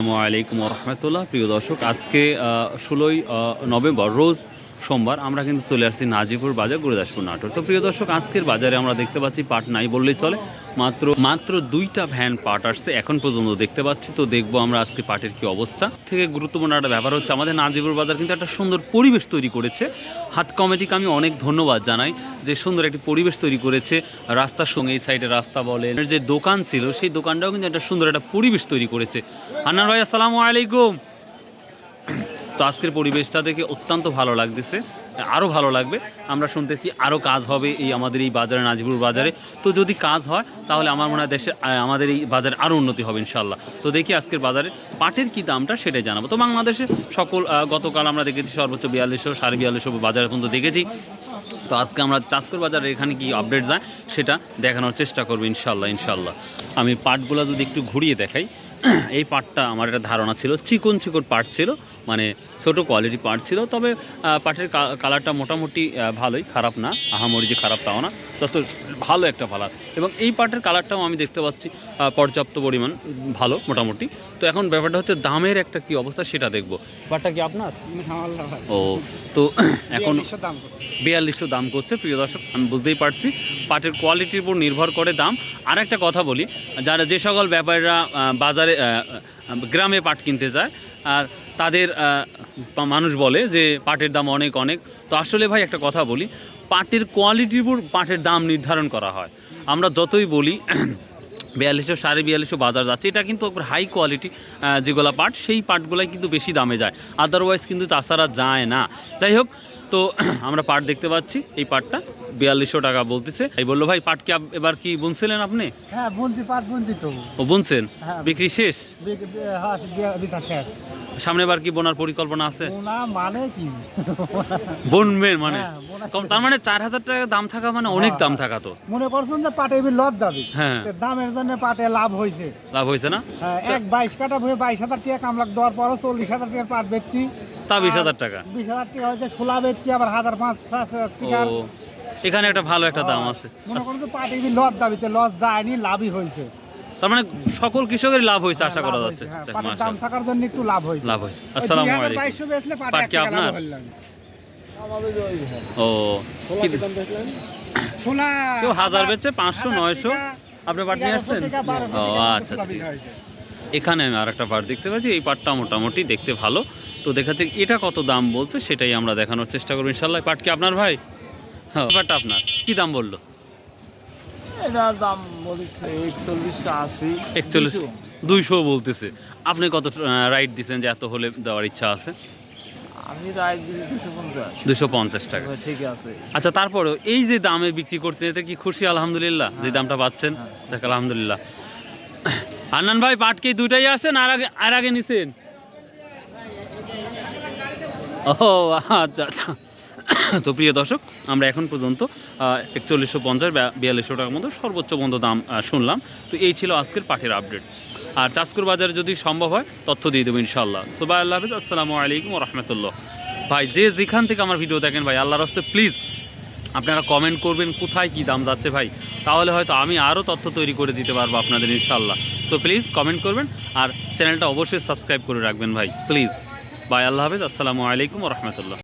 আসসালামু আলাইকুম রহমতুল্লাহ। প্রিয় দর্শক আজকে ষোলোই নভেম্বর রোজ সোমবার আমরা কিন্তু চলে আসছি নাজিপুর বাজার গুরুদাসপুর নাটোর। তো প্রিয় দর্শক, আজকের বাজারে আমরা দেখতে পাচ্ছি পাট নাই বললেই চলে। মাত্র মাত্র দুইটা ভ্যান পাট আসছে এখন পর্যন্ত দেখতে পাচ্ছি। তো দেখব আমরা আজকে পাটের কি অবস্থা। থেকে গুরুত্বপূর্ণ একটা ব্যাপার হচ্ছে, আমাদের নাজিপুর বাজার কিন্তু একটা সুন্দর পরিবেশ তৈরি করেছে। হাট কমিটিকে আমি অনেক ধন্যবাদ জানাই যে সুন্দর একটি পরিবেশ তৈরি করেছে। রাস্তার সঙ্গে এই সাইডে রাস্তা বলেন, যে দোকান ছিল, সেই দোকানটাও কিন্তু একটা সুন্দর একটা পরিবেশ তৈরি করেছে। আন্নার ভাই, আসসালামু আলাইকুম। তো আজকের পরিবেশটা দেখে অত্যন্ত ভালো লাগতেছে আরও ভালো লাগবে। আমরা শুনতেছি আরও কাজ হবে এই আমাদের এই বাজারে নাজিপুর বাজারে। তো যদি কাজ হয় তাহলে আমার মনে হয় দেশে আহ, আমাদের এই বাজারে আরও উন্নতি হবে ইনশাল্লাহ তো দেখি আজকের বাজারে পাটের কী দামটা সেটাই জানাব। তো বাংলাদেশে সকল গতকাল আমরা দেখেছি সর্বোচ্চ বিয়াল্লিশশো সাড়ে বিয়াল্লিশশো বাজার পর্যন্ত দেখেছি। তো আজকে আমরা চাষকর বাজারে এখানে কি আপডেট যায় সেটা দেখানোর চেষ্টা করব ইনশাল্লাহ ইনশাল্লাহ আমি পাটগুলো যদি একটু ঘুরিয়ে দেখাই এই পাটটা আমার একটা ধারণা ছিল চিকন চিকন পাট ছিল মানে ছোটো কোয়ালিটি পাট ছিল তবে পাটের কালারটা মোটামুটি ভালোই খারাপ না আহামরি যে খারাপ তাও না তত ভালো একটা কালার এবং এই পাটের কালারটাও আমি দেখতে পাচ্ছি পর্যাপ্ত পরিমাণ ভালো মোটামুটি। তো এখন ব্যাপারটা হচ্ছে দামের একটা কি অবস্থা সেটা দেখব। পাটটা কি আপনার? ও তো এখন বিয়াল্লিশশো দাম করছে। প্রিয় দর্শক আমি বুঝতেই পারছি পাটের কোয়ালিটির উপর নির্ভর করে দাম। আর একটা কথা বলি যারা যে সকল ব্যাপারীরা বাজারে গ্রামে পাট কিনতে যায়। আর তাদের মানুষ বলে যে পাটের দাম অনেক অনেক। তো আসলে ভাই একটা কথা বলি, পাটের কোয়ালিটির উপর পাটের দাম নির্ধারণ করা হয়। আমরা যতই বলি, বিয়াল্লিশশো, সাড়ে বিয়াল্লিশশো বাজার যাচ্ছে, এটা কিন্তু হাই কোয়ালিটি যেগুলো পাট, সেই পাটগুলাই কিন্তু বেশি দামে যায়। আদারওয়াইজ কিন্তু তাছাড়া যায় না। যাই হোক তো আমরা পাট দেখতে পাচ্ছি এই পাটটা। বিয়াল্লিশশো টাকা বলতেছে। এই বলল ভাই পাট কি এবার কি বুনছিলেন আপনি? হ্যাঁ বন্দি পাট বন্দি তো। ও বুনছেন? হ্যাঁ। বিক্রি শেষ? হ্যাঁ বি- বিতা শেষ। সামনে বার কি বোনার পরিকল্পনা আছে? মানে কি? বনবেন মানে? হ্যাঁ, কম তার মানে চার হাজার টাকা দাম থাকা মানে অনেক দাম। থাকা তো। মনে করছেন যে পাটে এবার লস যাবে হ্যাঁ। দামের জন্য পাটে লাভ হয়েছে। লাভ হয়েছে না? এক বাইশ কাটা বাইশ হাজার টাকা কামলাক দেওয়ার পরও চল্লিশ হাজার টাকা পাট বেচছি। তা বিশ হাজার টাকা। বিশ হাজার টাকা হয়েছে ষোলা বেচছি আবার হাজার পাঁচ ছয় হাজার ও টাকা। এখানে একটা ভালো একটা দাম আছে। মনে করুন পাটে লস যাবে লস যায়নি লাভই হয়েছে। তার মানে সকল কৃষকেরই লাভ হয়েছে আশা হ্যাঁ, করা যাচ্ছে। হ্যাঁ, যাক, পাটের দাম থাকার জন্য একটু লাভ হয়েছে। লাভ হয়েছে। আসসালামু আলাইকুম। পাটে কি আপনার? ও কেউ হাজার বেচছে পাঁচশো নয়শো? আপনি পাট নিয়ে আসছেন? ও আচ্ছা এখানে আমি আর একটা পাট দেখতে পাচ্ছি। এই পাটটা মোটামুটি দেখতে ভালো। তো দেখাচ্ছে এটা কত দাম বলছে সেটাই আমরা দেখানোর চেষ্টা করব ইনশাল্লাহ পাট কি আপনার ভাই? হ্যাঁ পাটটা আপনার। কি দাম বলল? এটার দাম বলছে একচল্লিশশো আশি। একচল্লিশ দুইশো। বলতেছে। আপনি কত রাইট দিচ্ছেন যে এত হলে দেওয়ার ইচ্ছা আছে? আমি রাইট দিচ্ছি দুশো পঞ্চাশ। টাকা। ঠিক আছে। আচ্ছা তারপরেও এই যে দামে বিক্রি করতে এতে কি খুশি? আলহামদুলিল্লাহ। যে দামটা পাচ্ছেন হ্যাঁ। দেখ আলহামদুলিল্লাহ। হান্নান ভাই পাট কি দুইটাই আসছেন আর আগে আর আগে নিছেন? ও আচ্ছা আচ্ছা। তো প্রিয় দর্শক, আমরা এখন পর্যন্ত একচল্লিশশো পঞ্চাশ বিয়াল্লিশশো টাকার মতো সর্বোচ্চ বন্ধ দাম শুনলাম। তো এই ছিল আজকের পাটের আপডেট আর চাষকুর বাজারে যদি সম্ভব হয়, তথ্য দিয়ে দেবো ইনশাল্লাহ সুবাই আল্লাহ হাফিজ। আসসালামু আলাইকুম রহমতুল্লাহ। ভাই, যে যেখান থেকে আমার ভিডিও দেখেন, ভাই, আল্লাহর হস্তে প্লিজ আপনারা কমেন্ট করবেন, কোথায় কি দাম যাচ্ছে ভাই? তাহলে হয়তো আমি আরও তথ্য তৈরি করে দিতে পারব আপনাদের ইনশাল্লাহ সো প্লিজ কমেন্ট করবেন আর চ্যানেলটা অবশ্যই সাবস্ক্রাইব করে রাখবেন ভাই প্লিজ বাই আল্লাহ হাফিজ, আসসালামু আলাইকুম রহমতুল্লাহ।